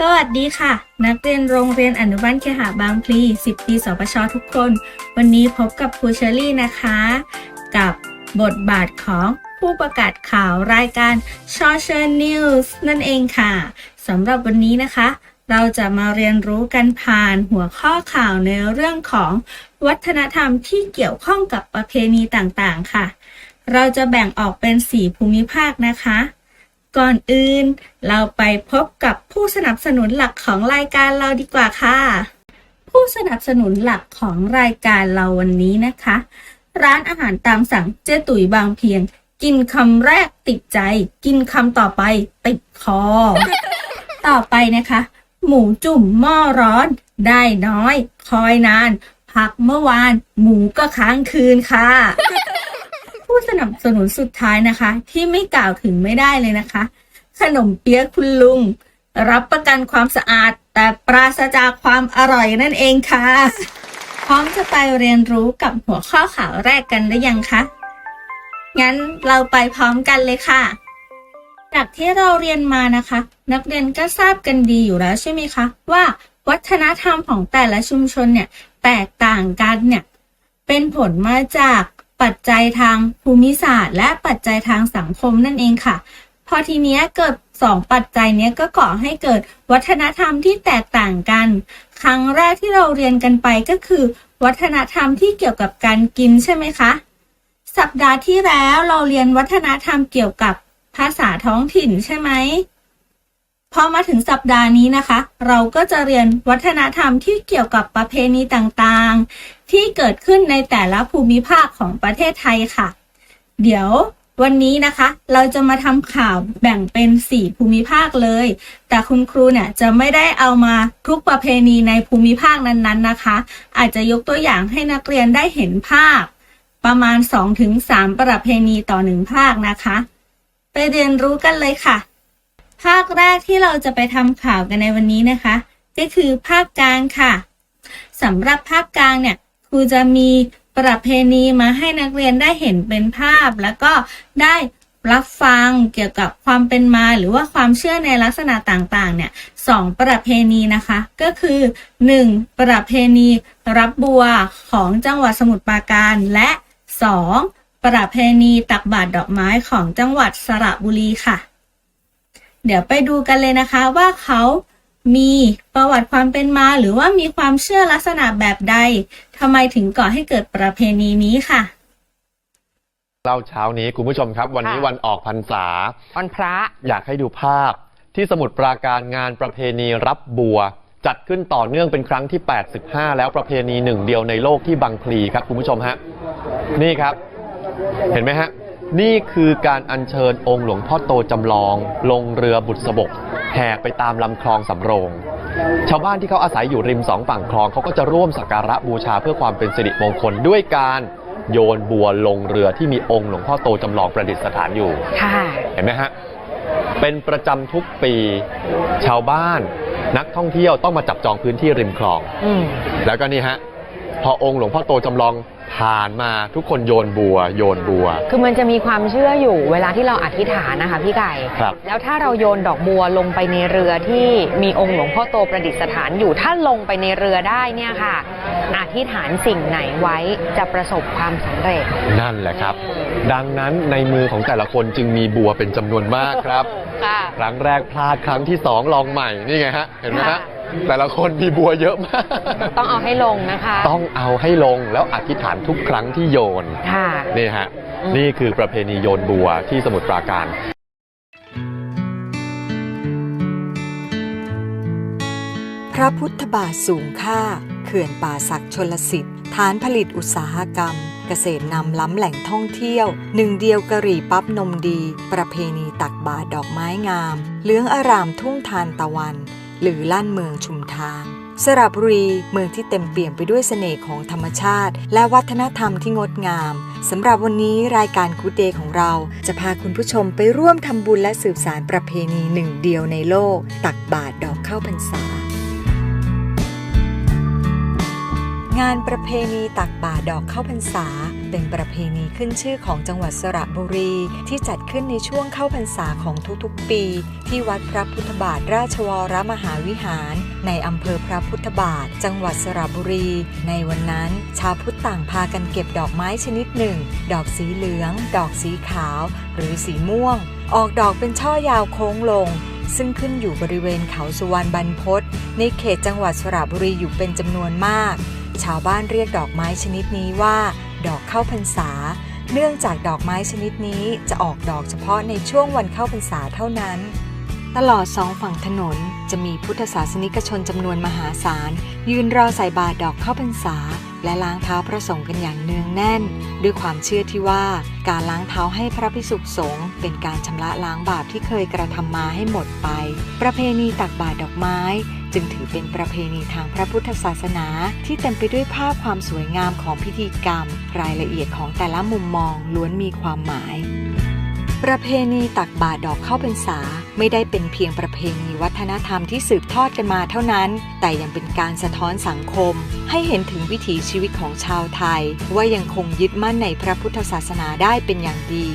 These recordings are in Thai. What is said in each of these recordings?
สวัสดีค่ะ นักเรียนโรงเรียนอนุบาลเคหะบางพลี 10 ปีสปชทุกคน วันนี้พบกับครูเชอรี่นะคะ กับบทบาทของผู้ประกาศข่าวรายการชอเชอร์นิวส์นั่นเองค่ะสำหรับวันนี้นะคะ เราจะมาเรียนรู้กันผ่านหัวข้อข่าวในเรื่องของวัฒนธรรมที่เกี่ยวข้องกับประเพณีต่างๆค่ะ เราจะแบ่งออกเป็น 4 ภูมิภาคนะคะ ก่อนอื่น เราไปพบกับผู้สนับสนุนหลักของรายการเราดีกว่าค่ะ ผู้สนับสนุนหลักของรายการเราวันนี้นะคะ ร้านอาหารตามสั่งเจ๊ตุ๋ยบางเพียง กินคำแรกติดใจ กินคำต่อไปติดคอ ต่อไปนะคะ หมูจุ่มหม้อร้อน ได้น้อย คอยนานพักเมื่อวาน หมูก็ค้างคืนค่ะ สนับสนุนสุดท้ายนะคะ ที่ไม่กล่าวถึงไม่ได้เลยนะคะ ขนมเปี๊ยะคุณลุง รับประกันความสะอาด แต่ปราศจากความอร่อยนั่นเองค่ะ พร้อมจะไปเรียนรู้กับหัวข้อข่าวแรกกันหรือยังคะงั้นเราไปพร้อมกันเลยค่ะ จากที่เราเรียนมานะคะ นักเรียนก็ทราบกันดีอยู่แล้วใช่ไหมคะว่าวัฒนธรรมของแต่ละชุมชนเนี่ยแตกต่างกันเนี่ยเป็นผลมาจาก ปัจจัยทางภูมิศาสตร์ และปัจจัยทางสังคมนั่นเองค่ะ พอทีเนี้ยเกิดสองปัจจัยเนี้ยก็ก่อให้เกิดวัฒนธรรมที่แตกต่างกัน ครั้งแรกที่เราเรียนกันไปก็คือ วัฒนธรรมที่เกี่ยวกับการกินใช่ไหมคะ สัปดาห์ที่แล้วเราเรียนวัฒนธรรมเกี่ยวกับภาษาท้องถิ่นใช่ไหมพอมาถึงสัปดาห์นี้นะคะ เราก็จะเรียนวัฒนธรรมที่เกี่ยวกับประเพณีต่างๆ ที่เกิดขึ้นในแต่ละภูมิภาคของประเทศไทยค่ะ เดี๋ยววันนี้นะคะ เราจะมาทำข่าวแบ่งเป็น 4 ภูมิภาคเลย แต่คุณครูเนี่ยจะไม่ได้เอามาทุกประเพณีในภูมิภาคนั้นๆนะคะ อาจจะยกตัวอย่างให้นักเรียนได้เห็นภาพ ประมาณ 2-3 ประเพณีต่อหนึ่งภาคนะคะ ไปเรียนรู้กันเลยค่ะ ภาคแรกที่เราจะไปทำข่าวกันในวันนี้นะคะ ก็คือภาคกลางค่ะสำหรับภาคกลางเนี่ย รูจะมีประเพณีมาให้นักเรียนได้เห็นเป็นภาพ แล้วก็ได้รับฟังเกี่ยวกับความเป็นมาหรือว่าความเชื่อในลักษณะต่างๆ เนี่ยสองประเพณีนะคะ ก็คือ 1. ประเพณีรับบัวของจังหวัดสมุทรปราการและ 2. ประเพณีตักบาตรดอกไม้ของจังหวัดสระบุรีค่ะ เดี๋ยวไปดูกันเลยนะคะว่าเขา มีประวัติความเป็นมาหรือว่ามีความเชื่อลักษณะแบบใดทำไมถึงก่อให้เกิดประเพณีนี้ค่ะ เล่าเช้านี้คุณผู้ชมครับ วันนี้ค่ะวันออกพรรษา วันพระ อยากให้ดูภาพ ที่สมุทรปราการงานประเพณีรับบัว จัดขึ้นต่อเนื่องเป็นครั้งที่ 85 แล้วประเพณีหนึ่งเดียวในโลกที่บางพลีครับคุณผู้ชมฮะนี่ครับ เห็นไหมฮะ นี่คือการอัญเชิญองค์หลวงพ่อโตจำลอง ลงเรือบุษบก แหกไปตามลำคลองสำโรง ชาวบ้านที่เขาอาศัยอยู่ริมสองฝั่งคลองเขาก็จะร่วมสักการะบูชาเพื่อความเป็นสิริมงคลด้วยการโยนบัวลงเรือที่มีองค์หลวงพ่อโตจำลองประดิษฐานอยู่ค่ะเห็นไหมฮะเป็นประจำทุกปี ชาวบ้านนักท่องเที่ยวต้องมาจับจองพื้นที่ริมคลองอืมแล้วก็นี่ฮะพอองค์หลวงพ่อโตจำลอง ผ่านมาทุกคนโยนบัว โยนบัว คือมันจะมีความเชื่ออยู่เวลาที่เราอธิษฐานนะคะพี่ไก่ ครับ แล้วถ้าเราโยนดอกบัวลงไปในเรือที่มีองค์หลวงพ่อโตประดิษฐานอยู่ ถ้าลงไปในเรือได้เนี่ยค่ะ อธิษฐานสิ่งไหนไว้จะประสบความสำเร็จ นั่นแหละครับ ดังนั้นในมือของแต่ละคนจึงมีบัวเป็นจำนวนมากครับ ค่ะ ครั้งแรกพลาดครั้งที่สองลองใหม่นี่ไงฮะเห็นไหมฮะ ค่ะ แต่ละคนมีบัวเยอะมาก ต้องเอาให้ลงนะคะ ต้องเอาให้ลงแล้วอธิษฐานทุกครั้งที่โยนค่ะนี่ฮะอืมนี่คือประเพณีโยนบัวที่สมุทรปราการพระพุทธบาทสูงค่า เขื่อนป่าศักดิ์ชลสิทธิ์ฐานผลิตอุตสาหกรรม เกษตรนำล้ำแหล่งท่องเที่ยว หนึ่งเดียวกะหรี่ปั๊บนมดี ประเพณีตักบาตรดอกไม้งามเหลืองอารามทุ่งทานตะวัน หรือลั่นเมืองชุมทาง สระบุรีเมืองที่เต็มเปี่ยมไปด้วยเสน่ห์ของธรรมชาติ และวัฒนธรรมที่งดงามสำหรับวันนี้รายการกูเดย์ของเรา จะพาคุณผู้ชมไปร่วมทำบุญและสืบสารประเพณีหนึ่งเดียวในโลก ตักบาตรดอกข้าวพรรษางานประเพณีตักบาตรดอกข้าวพรรษา เป็นประเพณีขึ้นชื่อของจังหวัดสระบุรี ที่จัดขึ้นในช่วงเข้าพรรษาของทุกๆปี ที่วัดพระพุทธบาทราชวรมหาวิหาร ในอำเภอพระพุทธบาท จังหวัดสระบุรี ในวันนั้น ชาวพุทธต่างพากันเก็บดอกไม้ชนิดหนึ่ง ดอกสีเหลือง ดอกสีขาว หรือสีม่วง ออกดอกเป็นช่อยาวโค้งลงซึ่งขึ้นอยู่บริเวณเขาสุวรรณบรรพตในเขตจังหวัดสระบุรีอยู่เป็นจำนวนมาก ชาวบ้านเรียกดอกไม้ชนิดนี้ว่า ดอกเข้าพรรษา เนื่องจากดอกไม้ชนิดนี้จะออกดอกเฉพาะในช่วงวันเข้าพรรษาเท่านั้น ตลอดสองฝั่งถนนจะมีพุทธศาสนิกชนจำนวนมหาศาล ยืนรอใส่บาตรดอกเข้าพรรษา และล้างเท้าพระสงฆ์กันอย่างเนืองแน่น ด้วยความเชื่อที่ว่าการล้างเท้าให้พระพิสุสงฆ์เป็นการชำระล้างบาปที่เคยกระทำมาให้หมดไป ประเพณีตักบาตรดอกไม้ จึงถือเป็นประเพณีทางพระพุทธศาสนาที่เต็มไปด้วยภาพความสวยงามของพิธีกรรม รายละเอียดของแต่ละมุมมองล้วนมีความหมาย ประเพณีตักบาตรดอกเข้าพรรษาไม่ได้เป็นเพียงประเพณีวัฒนธรรมที่สืบทอดกันมาเท่านั้น แต่ยังเป็นการสะท้อนสังคม ให้เห็นถึงวิถีชีวิตของชาวไทย ว่ายังคงยึดมั่นในพระพุทธศาสนาได้เป็นอย่างดี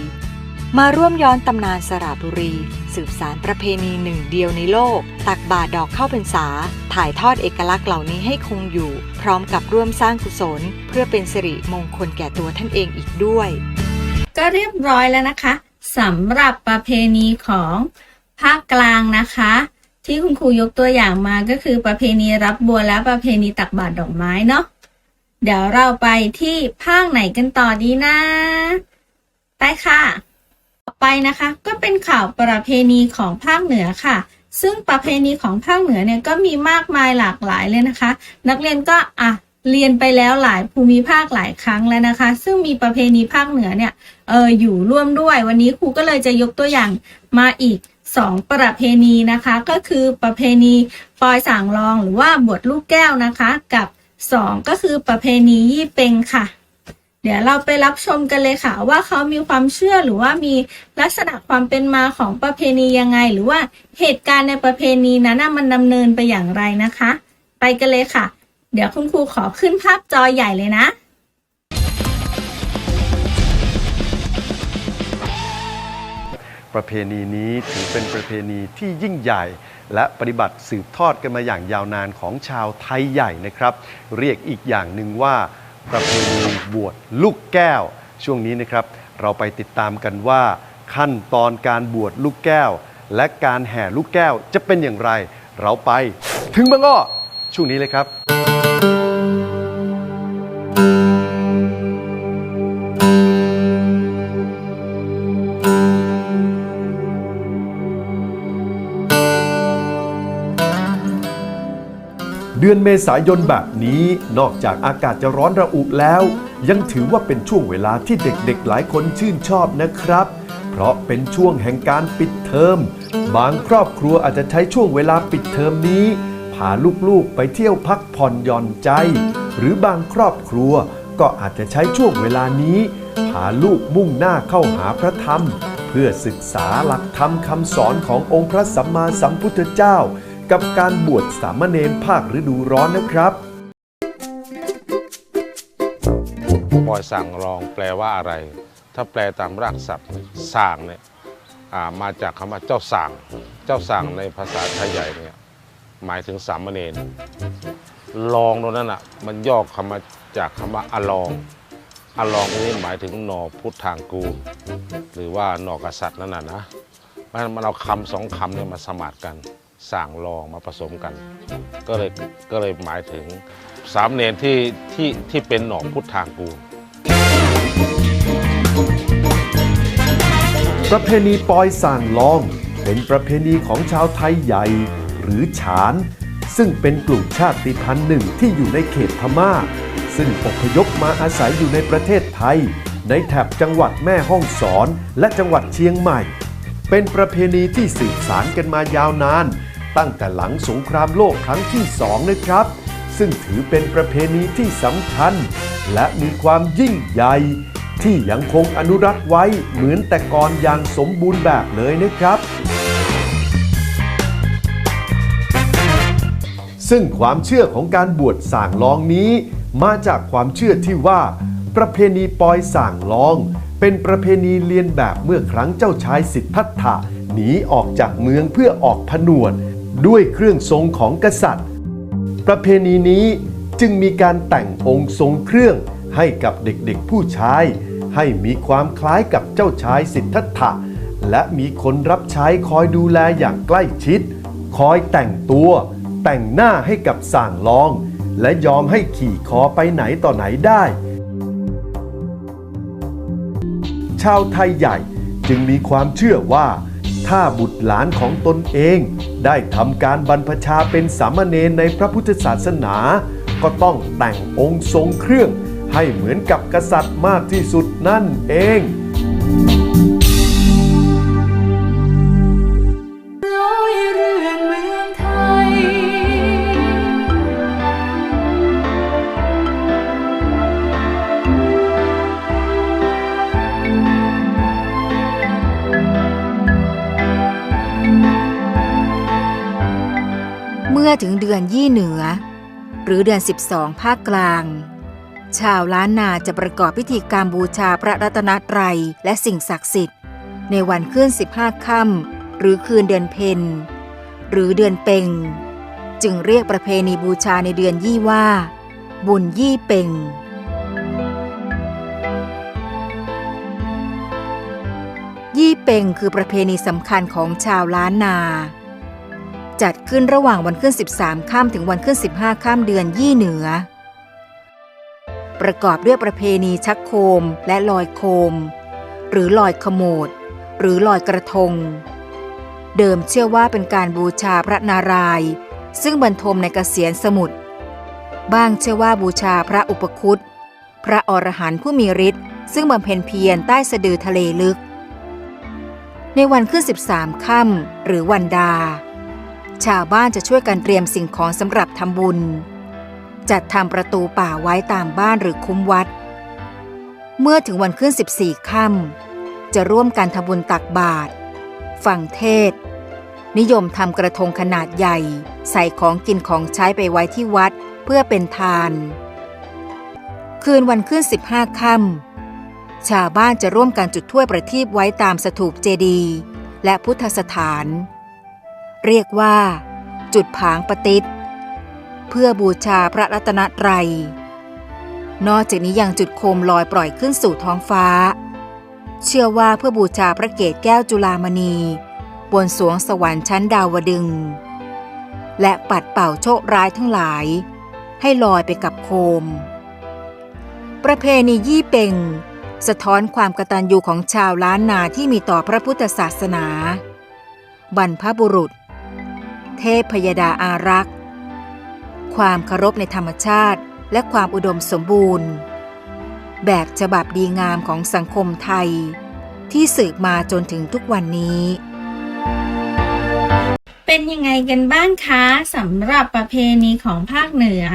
มาร่วมย้อนตำนานสระบุรี สืบสารประเพณีหนึ่งเดียวในโลก ตักบาตรดอกเข้าพรรษา ถ่ายทอดเอกลักษณ์เหล่านี้ให้คงอยู่ พร้อมกับร่วมสร้างกุศล เพื่อเป็นสิริมงคลแก่ตัวท่านเองอีกด้วย ก็เรียบร้อยแล้วนะคะ สำหรับประเพณีของภาคกลางนะคะ ที่คุณครูยกตัวอย่างมาก็คือประเพณีรับบัวและประเพณีตักบาตรดอกไม้เนาะเดี๋ยวเราไปที่ภาคไหนกันต่อดีนะ ไปค่ะ ต่อไปนะคะก็เป็นข่าวประเพณีของภาคเหนือค่ะ ซึ่งประเพณีของภาคเหนือเนี่ยก็มีมากมายหลากหลายเลยนะคะ นักเรียนก็อะ เรียนไปแล้วหลายภูมิภาคหลายครั้งแล้วนะคะ ซึ่งมีประเพณีภาคเหนือเนี่ยเอออยู่ร่วมด้วย วันนี้ครูก็เลยจะยกตัวอย่างมาอีกสองประเพณีนะคะ ก็คือประเพณีปอยสางรองหรือว่าบวชลูกแก้วนะคะ กับสองก็คือประเพณียี่เป็งค่ะ เดี๋ยวเราไปรับชมกันเลยค่ะ ว่าเขามีความเชื่อหรือว่ามีลักษณะความเป็นมาของประเพณียังไง หรือว่าเหตุการณ์ในประเพณีนั้นมันดำเนินไปอย่างไรนะคะ ไปกันเลยค่ะ เดี๋ยวคุณครูขอขึ้นภาพจอใหญ่เลยนะ ประเพณีนี้ถือเป็นประเพณีที่ยิ่งใหญ่ และปฏิบัติสืบทอดกันมาอย่างยาวนานของชาวไทยใหญ่นะครับ เรียกอีกอย่างหนึ่งว่า ประเพณีบวชลูกแก้ว ช่วงนี้นะครับ เราไปติดตามกันว่า ขั้นตอนการบวชลูกแก้ว และการแห่ลูกแก้วจะเป็นอย่างไร เราไปถึงบางอ้อช่วงนี้เลยครับ เดือนเมษายนแบบนี้นอกจากอากาศจะร้อนระอุแล้ว ยังถือว่าเป็นช่วงเวลาที่เด็กๆหลายคนชื่นชอบนะครับ เพราะเป็นช่วงแห่งการปิดเทอม บางครอบครัวอาจจะใช้ช่วงเวลาปิดเทอมนี้ พาลูกๆไปเที่ยวพักผ่อนหย่อนใจ หรือบางครอบครัวก็อาจจะใช้ช่วงเวลานี้ พาลูกมุ่งหน้าเข้าหาพระธรรม เพื่อศึกษาหลักธรรมคำสอนขององค์พระสัมมาสัมพุทธเจ้า กับการบวชสามเณรภาคฤดูร้อนนะครับบอยสั่งรองแปลว่าอะไร ถ้าแปลตามรากศัพท์สั่งเนี่ยมาจากคำว่าเจ้าสั่งเจ้าสั่งในภาษาไทยใหญ่เนี่ยหมายถึงสามเณรลองตรงนั้นอะมันย่อคำมาจากคำว่าอลองอลองตรงนี้หมายถึงหน่อพุทธทางกูลหรือว่าหน่อกษัตริย์นั่นน่ะนะมันมันเอาคำสองคำเนี่ยมาสมานกัน สั่งลองมาผสมกัน ก็เลยก็เลยหมายถึงสามเณรที่ที่ที่เป็นหน่อพุทธทางกูล ประเพณีปอยส่างลอง เป็นประเพณีของชาวไทยใหญ่หรือฉาน ซึ่งเป็นกลุ่มชาติพันธุ์หนึ่งที่อยู่ในเขตพม่า ซึ่งอพยพมาอาศัยอยู่ในประเทศไทย ในแถบจังหวัดแม่ฮ่องสอน และจังหวัดเชียงใหม่ เป็นประเพณีที่สืบสานกันมายาวนาน ตั้งแต่หลังสงครามโลกครั้งที่สองนะครับ ซึ่งถือเป็นประเพณีที่สำคัญ และมีความยิ่งใหญ่ที่ยังคงอนุรักษ์ไว้เหมือนแต่ก่อนอย่างสมบูรณ์แบบเลยนะครับ ซึ่งความเชื่อของการบวชส่างลองนี้ มาจากความเชื่อที่ว่า ประเพณีปอยส่างลอง เป็นประเพณีเลียนแบบเมื่อครั้งเจ้าชายสิทธัตถะหนีออกจากเมืองเพื่อออกผนวด ด้วยเครื่องทรงของกษัตริย์ ประเพณีนี้จึงมีการแต่งองค์ทรงเครื่องให้กับเด็กๆผู้ชาย ให้มีความคล้ายกับเจ้าชายสิทธัตถะ และมีคนรับใช้คอยดูแลอย่างใกล้ชิด คอยแต่งตัว แต่งหน้าให้กับส่างลอง และยอมให้ขี่คอไปไหนต่อไหนได้ ชาวไทยใหญ่จึงมีความเชื่อว่า ถ้าบุตรหลานของตนเอง ได้ทำการบรรพชาเป็นสามเณรในพระพุทธศาสนา ก็ต้องแต่งองค์ทรงเครื่องให้เหมือนกับกษัตริย์มากที่สุดนั่นเอง อถึงเดือนยี่เหนือ หรือเดือน 12 ภาคกลาง ชาวล้านนาจะประกอบพิธีการบูชาพระรัตนตรัยและสิ่งศักดิ์สิทธิ์ ในวันขึ้น 15 ค่ำหรือคืนเดือนเพ็ญหรือเดือนเป่ง จึงเรียกประเพณีบูชาในเดือนยี่ว่า บุญยี่เป่งยี่เป่งคือประเพณีสำคัญของชาวล้านนา จัดขึ้นระหว่างวันขึ้น 13ค่ำถึงวันขึ้น 15ค่ำเดือนยี่เหนือ ประกอบด้วยประเพณีชักโคมและลอยโคม หรือลอยขโมดหรือลอยกระทง เดิมเชื่อว่าเป็นการบูชาพระนารายณ์ซึ่งบรรทมในกเกษียนสมุทรบ้างเชื่อว่าบูชาพระอุปคุตพระอรหันต์ผู้มีฤทธิ์ซึ่งบำเพ็ญเพียรใต้สะดือทะเลลึก ในวันขึ้น 13 ค่ำหรือวันดา ชาวบ้านจะช่วยกันเตรียมสิ่งของสำหรับทำบุญ จัดทำประตูป่าไว้ตามบ้านหรือคุ้มวัด เมื่อถึงวันขึ้น 14 ค่ำจะร่วมกันทำบุญตักบาตรฟังเทศ นิยมทำกระทงขนาดใหญ่ ใส่ของกินของใช้ไปไว้ที่วัดเพื่อเป็นทาน คืนวันขึ้น 15 ค่ำชาวบ้านจะร่วมกันจุดถ้วยประทีปไว้ตามสถูปเจดีย์และพุทธสถาน เรียกว่า จุดผางปฏิษเพื่อบูชาพระรัตนตรัย นอกจากนี้ยังจุดโคมลอยปล่อยขึ้นสู่ท้องฟ้า เชื่อว่าเพื่อบูชาพระเกศแก้วจุลามณี บนสวงสวรรค์ชั้นดาวดึง และปัดเป่าโชคร้ายทั้งหลาย ให้ลอยไปกับโคม ประเพณียี่เป่ง สะท้อนความกตัญญูของชาวล้านนาที่มีต่อพระพุทธศาสนา บรรพบุรุษ เทพพยดาอารักษ์ ความเคารพในธรรมชาติและความอุดมสมบูรณ์ แบบฉบับดีงามของสังคมไทย ที่สืบมาจนถึงทุกวันนี้ เป็นยังไงกันบ้างคะสำหรับประเพณีของภาคเหนือ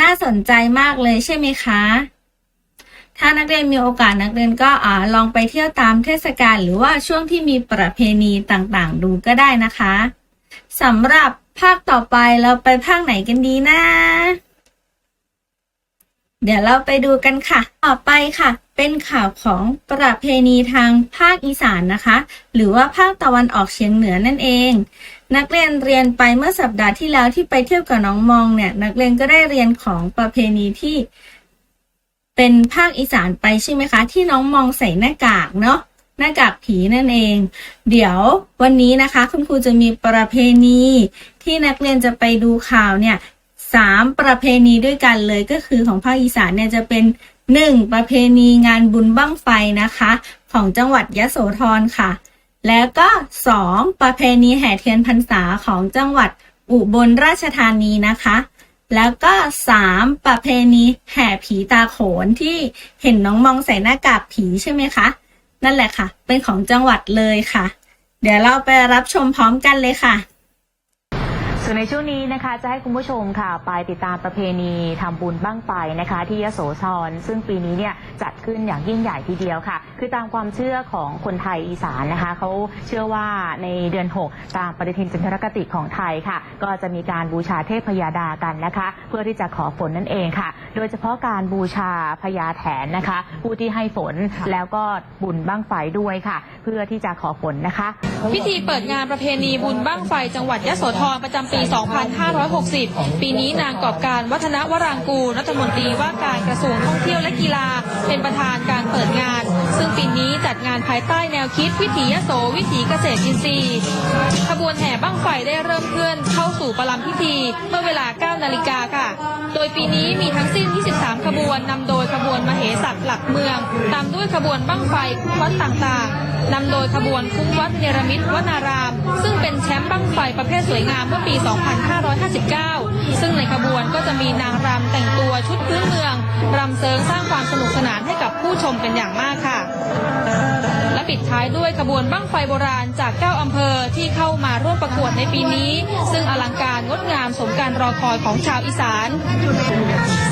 น่าสนใจมากเลยใช่ไหมคะ ถ้านักเรียนมีโอกาสนักเรียนก็อ่าลองไปเที่ยวตามเทศกาลหรือว่าช่วงที่มีประเพณีต่างๆ ดูก็ได้นะคะสำหรับภาคต่อไปเราไปภาคไหนกันดีนะ เดี๋ยวเราไปดูกันค่ะ ต่อไปค่ะ เป็นข่าวของประเพณีทางภาคอีสานนะคะ หรือว่าภาคตะวันออกเฉียงเหนือนั่นเอง นักเรียนเรียนไปเมื่อสัปดาห์ที่แล้วที่ไปเที่ยวกับน้องมองเนี่ย นักเรียนก็ได้เรียนของประเพณีที่ เป็นภาคอีสานไปใช่ไหมคะ ที่น้องมองใส่หน้ากากเนาะหน้ากากผีนั่นเอง เดี๋ยววันนี้นะคะ คุณครูจะมีประเพณี ที่นักเรียนจะไปดูข่าวเนี่ยสามประเพณีด้วยกันเลยก็คือของภาคอีสานเนี่ยจะเป็นหนึ่งประเพณีงานบุญบั้งไฟนะคะ ของจังหวัดยะโสธรค่ะ แล้วก็สองประเพณีแห่เทียนพรรษาของจังหวัดอุบลราชธานีนะคะ แล้วก็สามประเพณีแห่ผีตาโขนที่เห็นน้องมองใส่หน้ากากผีใช่ไหมคะ นั่นแหละค่ะ เป็นของจังหวัดเลยค่ะ เดี๋ยวเราไปรับชมพร้อมกันเลยค่ะ ส่วนในช่วงนี้นะคะจะให้คุณผู้ชมค่ะไปติดตามประเพณีทำบุญบ้างไฟนะคะ ที่ยโสธรซึ่งปีนี้เนี่ยจัดขึ้นอย่างยิ่งใหญ่ทีเดียวค่ะ คือตามความเชื่อของคนไทยอีสานนะคะเขาเชื่อว่าในเดือน 6 ตามปฏิทินจันทรคติของไทยค่ะ ก็จะมีการบูชาเทพพยาดากันนะคะ เพื่อที่จะขอฝนนั่นเองค่ะ โดยเฉพาะการบูชาพญาแถนนะคะ ผู้ที่ให้ฝนแล้วก็บุญบ้างไฟด้วยค่ะ เพื่อที่จะขอฝนนะคะ พิธีเปิดงานประเพณีบุญบ้างไฟจังหวัดยะโสธรประจำปี2560 ปีนี้นางกอบการวัฒนวรางกูลรัฐมนตรีว่าการกระทรวงท่องเที่ยวและกีฬา เป็นประธานการเปิดงาน ซึ่งปีนี้จัดงานภายใต้แนวคิดวิถียโสวิถีเกษตรอินทรีย์ขบวนแห่บ้างไฟได้เริ่มเคลื่อนเข้าสู่ประลำพิธีเมื่อเวลา 9 นาฬิกาค่ะ โดยปีนี้มีทั้งสิ้น 23 ขบวนนำโดยขบวนมเหสักหลักเมือง ตามด้วยขบวนบ้างไฟวัดต่างๆ นำโดยขบวนคุ้งวัดเนรมิตวนาราม ซึ่งเป็นแชมป์บั้งไฟประเภทสวยงามเมื่อปี 2559 ซึ่งในขบวนก็จะมีนางรำแต่งตัวชุดพื้นเมืองรำเซิงสร้างความสนุกสนานให้กับผู้ชมเป็นอย่างมากค่ะ ปิดท้ายด้วยขบวนบั้งไฟโบราณจาก 9 อำเภอที่เข้ามาร่วมประกวดในปีนี้ ซึ่งอลังการงดงามสมการรอคอยของชาวอีสาน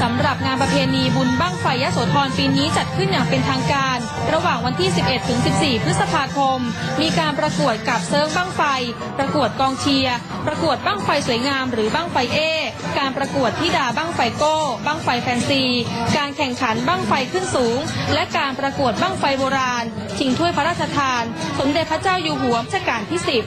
สำหรับงานประเพณีบุญบั้งไฟยโสธรปีนี้จัดขึ้นอย่างเป็นทางการ ระหว่างวันที่ 11 ถึง 14 พฤษภาคม มีการประกวดกับเซิร์ฟบั้งไฟ ประกวดกองเชียร์ ประกวดบั้งไฟสวยงามหรือบั้งไฟเอ การประกวดทิดาบั้งไฟโก้บั้งไฟแฟนซี การแข่งขันบั้งไฟขึ้นสูง และการประกวดบั้งไฟโบราณ ชิงถ้วยพระราชทาน สมเด็จพระเจ้าอยู่หัวรัชกาลที่10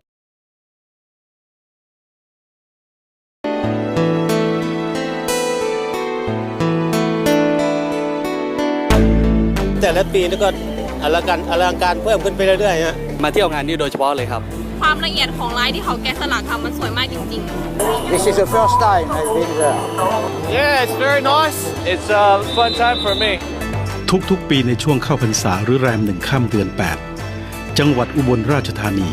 แต่ละปีนี่ก็อลังการอลังการเพิ่มขึ้นไปเรื่อยๆฮะมาเที่ยวงานนี้โดยเฉพาะเลยครับ ความละเอียดของลายที่เขาแกะสลักทำมันสวยมากจริง ๆ This is the first time I've been there Yeah it's very nice it's a fun time for me ทุกๆ ปีในช่วงเข้าพรรษาหรือแรมหนึ่งค่ำเดือน 8 จังหวัดอุบลราชธานี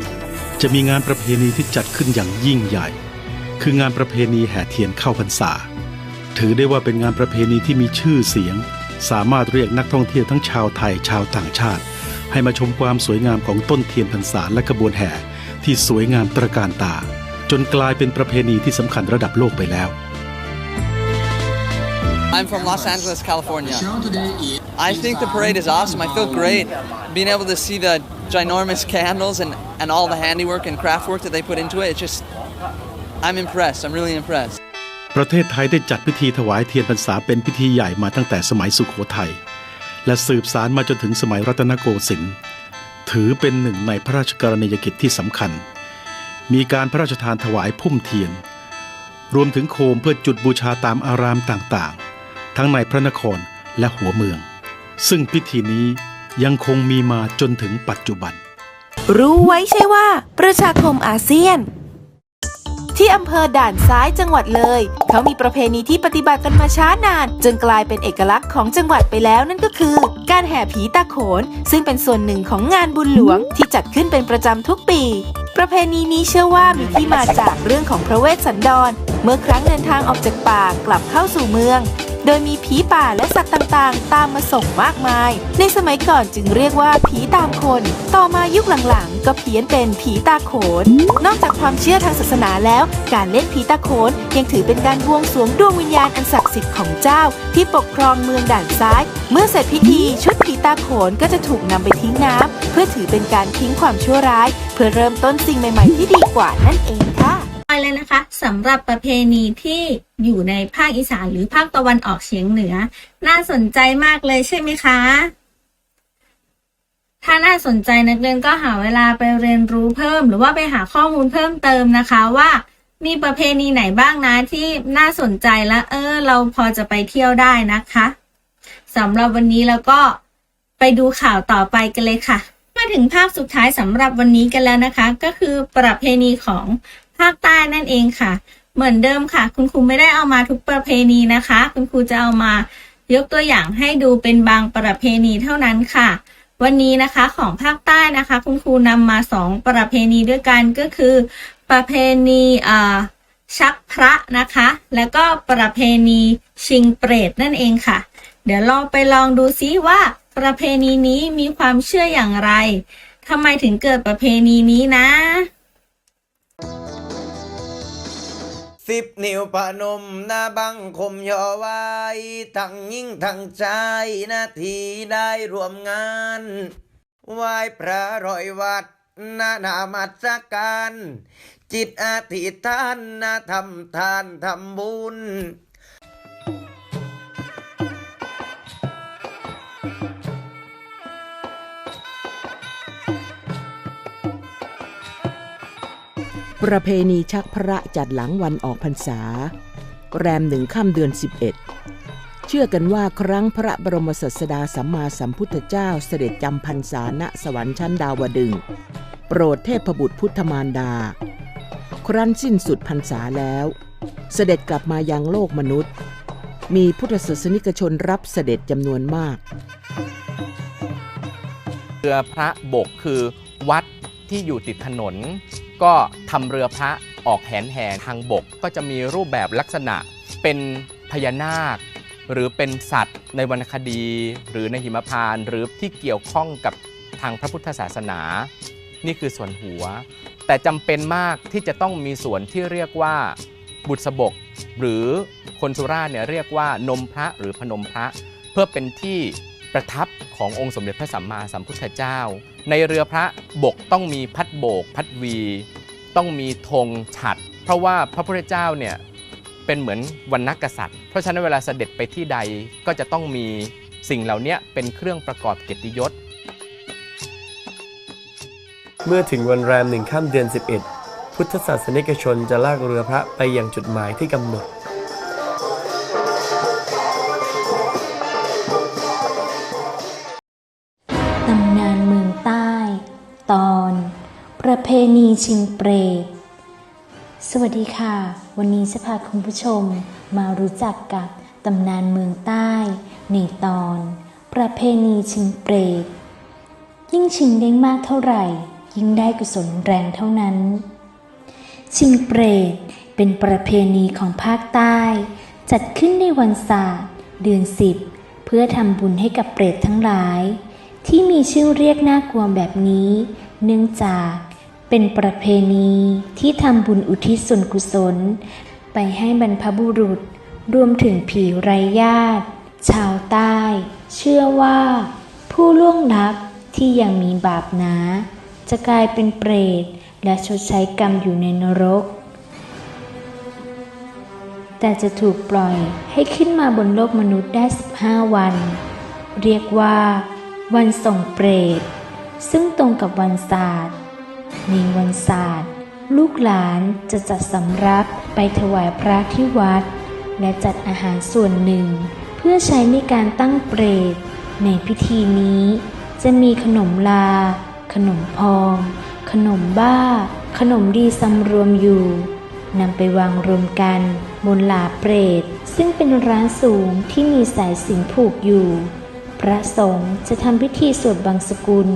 จะมีงานประเพณีที่จัดขึ้นอย่างยิ่งใหญ่ คืองานประเพณีแห่เทียนเข้าพรรษา ถือได้ว่าเป็นงานประเพณีที่มีชื่อเสียง สามารถเรียกนักท่องเที่ยวทั้งชาวไทยชาวต่างชาติ ให้มาชมความสวยงามของต้นเทียนพรรษาและขบวนแห่ ที่สวยงามตระการตา จนกลายเป็นประเพณีที่สำคัญระดับโลกไปแล้ว I'm from Los Angeles, California. I think the parade is awesome. I feel great being able to see the ginormous candles and, and all the handiwork and craft work that they put into it. It's just, I'm impressed. I'm really impressed. ประเทศไทยได้จัดพิธีถวายเทียนพรรษาเป็นพิธีใหญ่มาตั้งแต่สมัยสุขโขทัยและสืบสารมาจนถึงสมัยรัตนโกสินทร์ ถือเป็นหนึ่งในพระราชกรณียกิจที่สำคัญ มีการพระราชทานถวายพุ่มเทียน รวมถึงโคมเพื่อจุดบูชาตามอารามต่างๆ ทั้งในพระนครและหัวเมือง ซึ่งพิธีนี้ยังคงมีมาจนถึงปัจจุบัน รู้ไว้ใช่ว่า ประชาคมอาเซียน ที่อำเภอด่านซ้ายจังหวัดเลย เขามีประเพณีที่ปฏิบัติกันมาช้านาน จนกลายเป็นเอกลักษณ์ของจังหวัดไปแล้วนั่นก็คือ การแห่ผีตาโขน ซึ่งเป็นส่วนหนึ่งของงานบุญหลวงที่จัดขึ้นเป็นประจำทุกปี ประเพณีนี้เชื่อว่ามีที่มาจากเรื่องของพระเวสสันดร เมื่อครั้งเดินทางออกจากป่ากลับเข้าสู่เมือง โดยมีผีป่าและสัตว์ต่างๆ ตามมาส่งมากมาย ในสมัยก่อนจึงเรียกว่าผีตามคน ต่อมายุคหลังๆ ก็เพี้ยนเป็นผีตาโขน นอกจากความเชื่อทางศาสนาแล้ว การเล่นผีตาโขนยังถือเป็นการบวงสรวงดวงวิญญาณอันศักดิ์สิทธิ์ของเจ้า ที่ปกครองเมืองด่านซ้าย เมื่อเสร็จพิธีชุดผีตาโขนก็จะถูกนำไปทิ้งน้ำเพื่อถือเป็นการทิ้งความชั่วร้าย เพื่อเริ่มต้นสิ่งใหม่ ๆ ที่ดีกว่านั่นเองค่ะ ไปเลยนะคะสำหรับประเพณีที่อยู่ในภาคอีสานหรือภาคตะวันออกเฉียงเหนือ น่าสนใจมากเลยใช่ไหมคะ ถ้าน่าสนใจนักเรียนก็หาเวลาไปเรียนรู้เพิ่ม หรือว่าไปหาข้อมูลเพิ่มเติมนะคะว่ามีประเพณีไหนบ้างนะที่น่าสนใจและเออ เราพอจะไปเที่ยวได้นะคะสำหรับวันนี้แล้วก็ไปดูข่าวต่อไปกันเลยค่ะ มาถึงภาพสุดท้ายสำหรับวันนี้กันแล้วนะคะ ก็คือประเพณีของ ภาคใต้นั่นเองค่ะ เหมือนเดิมค่ะ คุณครูไม่ได้เอามาทุกประเพณีนะคะ คุณครูจะเอามายกตัวอย่างให้ดูเป็นบางประเพณีเท่านั้นค่ะ วันนี้นะคะของภาคใต้นะคะ คุณครูนำมาสองประเพณีด้วยกันก็คือ ประเพณีอ่าชักพระนะคะ แล้วก็ประเพณีชิงเปรตนั่นเองค่ะ เดี๋ยวลองไปลองดูซิว่าประเพณีนี้มีความเชื่ออย่างไรทำไมถึงเกิดประเพณีนี้นะ สิบนิ้วพนมหน้าบังคมย่อไว้ทั้งยิ่งทั้งใจนาทีได้รวมงานไหว้พระรอยวัดนานามัสการ จิตอธิษฐานนาทำทานทำบุญ ประเพณีชักพระจัดหลังวันออกพรรษา แรมหนึ่งค่ำเดือน 11 เชื่อกันว่าครั้งพระบรมศาสดาสัมมาสัมพุทธเจ้าเสด็จจำพรรษาณสวรรค์ชั้นดาวดึง โปรดเทพบุตรพุทธมารดา ครั้นสิ้นสุดพรรษาแล้ว เสด็จกลับมายังโลกมนุษย์ มีพุทธศาสนิกชนรับเสด็จจำนวนมากเรือพระบกคือวัด ที่อยู่ติดถนน ก็ทำเรือพระออกแหนแห่ทางบก ก็จะมีรูปแบบลักษณะเป็นพญานาค หรือเป็นสัตว์ในวรรณคดี หรือในหิมพานต์หรือที่เกี่ยวข้องกับทางพระพุทธศาสนา นี่คือส่วนหัว แต่จำเป็นมากที่จะต้องมีส่วนที่เรียกว่าบุษบก หรือคนสุราเนี่ยเรียกว่านมพระหรือพนมพระ เพื่อเป็นที่ ประทับขององค์สมเด็จพระสัมมาสัมพุทธเจ้า ในเรือพระบกต้องมีพัดโบก พัดวี ต้องมีธงฉัด เพราะว่าพระพุทธเจ้าเนี่ยเป็นเหมือนวันนักกษัตริย์ เพราะฉะนั้นเวลาเสด็จไปที่ใดก็จะต้องมีสิ่งเหล่านี้เป็นเครื่องประกอบเกียรติยศ เมื่อถึงวันแรมหนึ่งค่ำเดือน 11 พุทธศาสนิกชนจะลากเรือพระไปยังจุดหมายที่กำหนด ชิงเปรตสวัสดีค่ะ วันนี้จะพาคุณผู้ชมมารู้จักกับตำนานเมืองใต้ในตอน ประเพณีชิงเปรต ยิ่งชิงได้มากเท่าไหร่ ยิ่งได้กุศลแรงเท่านั้น ชิงเปรตเป็นประเพณีของภาคใต้ จัดขึ้นในวันศาสตร์เดือนสิบเพื่อทำบุญให้กับเปรตทั้งหลาย ที่มีชื่อเรียกน่ากลัวแบบนี้ เนื่องจาก เป็นประเพณีที่ทำบุญอุทิศส่วนกุศล ไปให้บรรพบุรุษ รวมถึงผีไร้ญาติ ชาวใต้ เชื่อว่า ผู้ล่วงลับที่ยังมีบาปหนา จะกลายเป็นเปรต และชดใช้กรรมอยู่ในนรก แต่จะถูกปล่อยให้ขึ้นมาบนโลกมนุษย์ได้ 15 วัน เรียกว่า วันส่งเปรต ซึ่งตรงกับวันศาสตร์ ในวันศาสตร์ ลูกหลานจะจัดสำรับไปถวายพระที่วัด และจัดอาหารส่วนหนึ่ง เพื่อใช้ในการตั้งเปรต ในพิธีนี้ จะมีขนมลา ขนมพอง ขนมบ้า ขนมดีสำรวมอยู่นำไปวางรวมกันบนหลาเปรต ซึ่งเป็นร้านสูงที่มีสายสิญผูกอยู่ พระสงฆ์จะทำพิธีสวดบังสกุล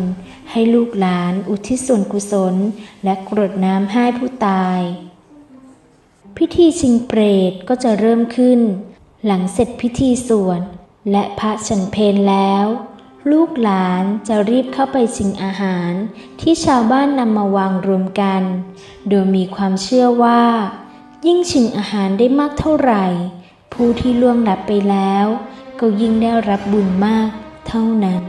ให้ลูกหลานอุทิศส่วนกุศล และกรดน้ำให้ผู้ตาย พิธีชิงเปรตก็จะเริ่มขึ้น หลังเสร็จพิธีสวดและพระฉันเพลแล้ว ลูกหลานจะรีบเข้าไปชิงอาหาร ที่ชาวบ้านนำมาวางรวมกัน โดยมีความเชื่อว่า ยิ่งชิงอาหารได้มากเท่าไหร่ ผู้ที่ล่วงลับไปแล้ว ก็ยิ่งได้รับบุญมากเท่านั้น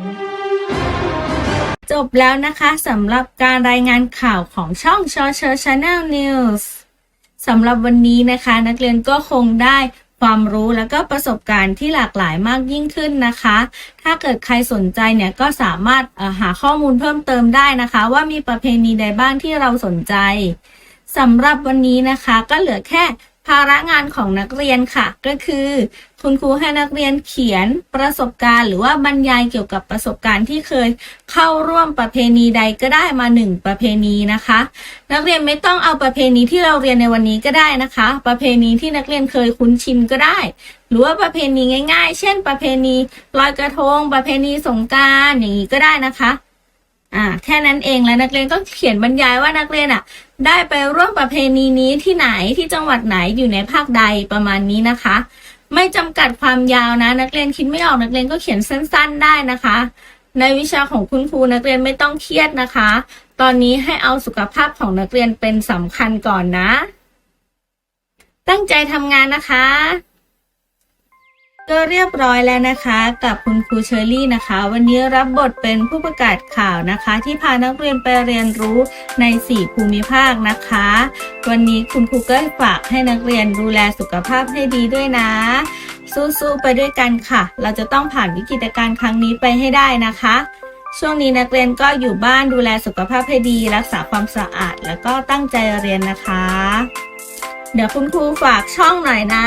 จบแล้วนะคะสำหรับการรายงานข่าวของช่องชอเชอร์ชาแนลนิวส์สำหรับวันนี้นะคะ นักเรียนก็คงได้ความรู้แล้วก็ประสบการณ์ที่หลากหลายมากยิ่งขึ้นนะคะ ถ้าเกิดใครสนใจเนี่ยก็สามารถหาข้อมูลเพิ่มเติมได้นะคะ ว่ามีประเพณีใดบ้างที่เราสนใจสำหรับวันนี้นะคะก็เหลือแค่ ภาระงานของนักเรียนค่ะ ก็คือ คุณครูให้นักเรียนเขียนประสบการณ์ หรือว่าบรรยายเกี่ยวกับประสบการณ์ที่เคยเข้าร่วมประเพณีใดก็ได้มาหนึ่งประเพณีนะคะ นักเรียนไม่ต้องเอาประเพณีที่เราเรียนในวันนี้ก็ได้นะคะ ประเพณีที่นักเรียนเคยคุ้นชินก็ได้ หรือว่าประเพณีง่าย ๆ เช่น ประเพณีลอยกระทง ประเพณีสงการอย่างนี้ก็ได้นะคะอ่าแค่นั้นเองแล้วนักเรียนก็เขียนบรรยายว่านักเรียนอะ ได้ไปร่วมประเพณีนี้ที่ไหนที่จังหวัดไหนอยู่ในภาคใดประมาณนี้นะคะ ไม่จำกัดความยาวนะ นักเรียนคิดไม่ออกนักเรียนก็เขียนสั้น ๆ ได้นะคะ ในวิชาของคุณครูนักเรียนไม่ต้องเครียดนะคะ ตอนนี้ให้เอาสุขภาพของนักเรียนเป็นสำคัญก่อนนะ ตั้งใจทำงานนะคะ ก็เรียบร้อยแล้วนะคะ กับคุณครูเชอรี่นะคะ วันนี้รับบทเป็นผู้ประกาศข่าวนะคะ ที่พานักเรียนไปเรียนรู้ใน 4 ภูมิภาคนะคะ วันนี้คุณครูก็ฝากให้นักเรียนดูแลสุขภาพให้ดีด้วยนะ สู้ๆไปด้วยกันค่ะ เราจะต้องผ่านวิกฤตการณ์ครั้งนี้ไปให้ได้นะคะ ช่วงนี้นักเรียนก็อยู่บ้านดูแลสุขภาพให้ดี รักษาความสะอาด แล้วก็ตั้งใจเรียนนะคะ เดี๋ยวคุณครูฝากช่องหน่อยนะ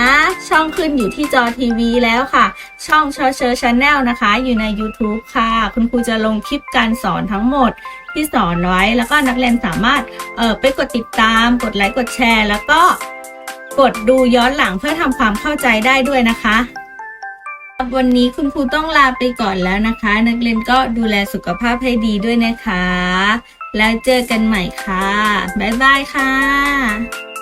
ช่องขึ้นอยู่ที่จอทีวีแล้วค่ะ ช่องเชอเชอร์ชาแนลนะคะ อยู่ใน YouTube ค่ะ คุณครูจะลงคลิปการสอนทั้งหมดที่สอนไว้ แล้วก็นักเรียนสามารถเออไปกดติดตาม กดไลค์กดแชร์ แล้วก็กดดูย้อนหลังเพื่อทำความเข้าใจได้ด้วยนะคะวันนี้คุณครูต้องลาไปก่อนแล้วนะคะ นักเรียนก็ดูแลสุขภาพให้ดีด้วยนะคะ แล้วเจอกันใหม่ค่ะ บ๊ายบายค่ะ